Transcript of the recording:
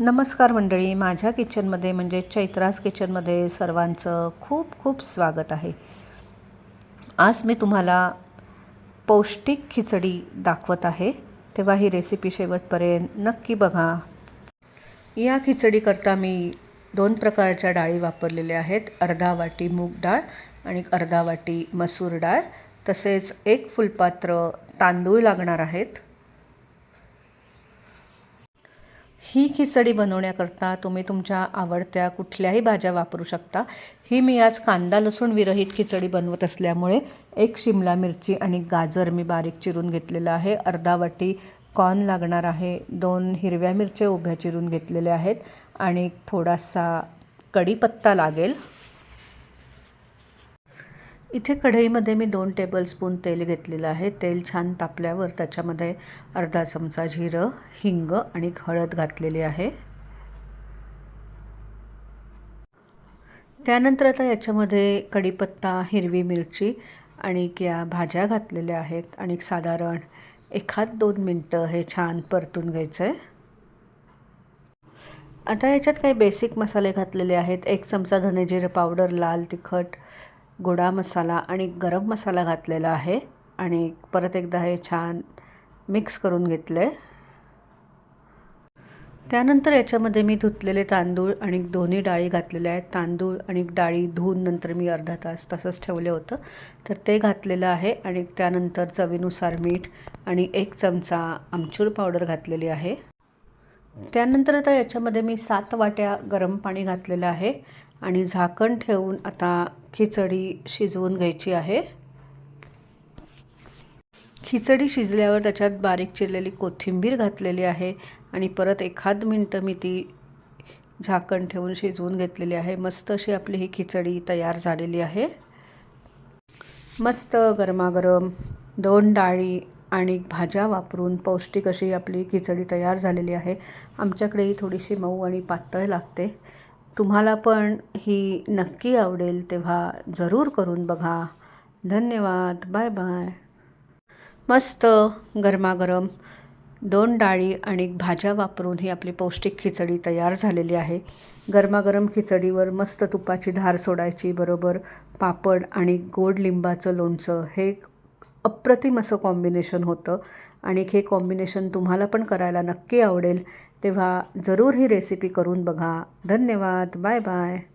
नमस्कार मंडळी. माझ्या किचनमध्ये म्हणजे चैत्रास किचनमध्ये सर्वांचं खूप खूप स्वागत आहे. आज मी तुम्हाला पौष्टिक खिचडी दाखवत आहे. तेव्हा ही रेसिपी शेवटपर्यंत नक्की बघा. या खिचडीकरता मी दोन प्रकारच्या डाळी वापरलेल्या आहेत. अर्धा वाटी मूग डाळ आणि अर्धा वाटी मसूर डाळ. तसेच एक फुलपात्र तांदूळ लागणार आहेत. ही खिचडी बनवण्याकरता तुम्ही तुमच्या आवडत्या कुठल्याही भाज्या वापरू शकता. ही मी आज कांदा लसूण विरहित खिचडी बनवत असल्यामुळे एक शिमला मिरची आणि गाजर मी बारीक चिरून घेतलेलं आहे. अर्धा वाटी कॉर्न लागणार आहे. दोन हिरव्या मिरच्या उभ्या चिरून घेतलेल्या आहेत आणि थोडासा कढीपत्ता लागेल. इथे कढईमध्ये मी दोन टेबलस्पून तेल घेतलेलं आहे. तेल छान तापल्यावर त्याच्यामध्ये अर्धा चमचा जिरं हिंग आणि हळद घातलेली आहे. त्यानंतर आता याच्यामध्ये कढीपत्ता हिरवी मिरची आणि या भाज्या घातलेल्या आहेत आणि साधारण एखाद दोन मिनटं हे छान परतून घ्यायचं आहे आता याच्यात काही बेसिक मसाले घातलेले आहेत. एक चमचा धनेजिरं पावडर लाल तिखट गोडा मसाला आणि गरम मसाला घातलेला आहे. आणि परत एकदा हे छान मिक्स करून घेतलं आहे त्यानंतर याच्यामध्ये मी धुतलेले तांदूळ आणि दोन्ही डाळी घातलेल्या आहेत. तांदूळ आणि डाळी धुवून नंतर मी अर्धा तास तसंच ठेवलं होतं. तर ते घातलेलं आहे आणि त्यानंतर चवीनुसार मीठ आणि एक चमचा आमचूर पावडर घातलेली आहे. त्यानंतर आता याच्यामध्ये मी सात वाट्या गरम पाणी घातलेलं आहे आणि झाकण ठेवून आता खिचडी शिजवून घ्यायची आहे. खिचडी शिजल्यावर त्याच्यात बारीक चिरलेली कोथिंबीर घातलेली आहे आणि परत एखाद मिनटं मी ती झाकण ठेवून शिजवून घेतलेली आहे. मस्त अशी आपली ही खिचडी तयार झालेली आहे. मस्त गरमागरम दोन डाळी आणि भाज्या वापरून पौष्टिक अशी आपली खिचडी तयार झालेली आहे. आमच्याकडे ही थोडीशी मऊ आणि पातळ लागते. तुम्हाला पण ही नक्की आवडेल तेव्हा जरूर करून बघा. धन्यवाद. Bye bye. मस्त गरमागरम दोन डाळी आणि भाज्या वापरून ही आपली पौष्टिक खिचडी तयार झालेली आहे. गरमागरम खिचडीवर मस्त तुपाची धार सोडायची बरोबर पापड आणि गोड लिंबाचं लोणचं हे अप्रतिम असं कॉम्बिनेशन होतं. आणि हे कॉम्बिनेशन तुम्हाला पण करायला नक्की आवडेल. तेव्हा जरूर ही रेसिपी करून बघा. धन्यवाद. Bye bye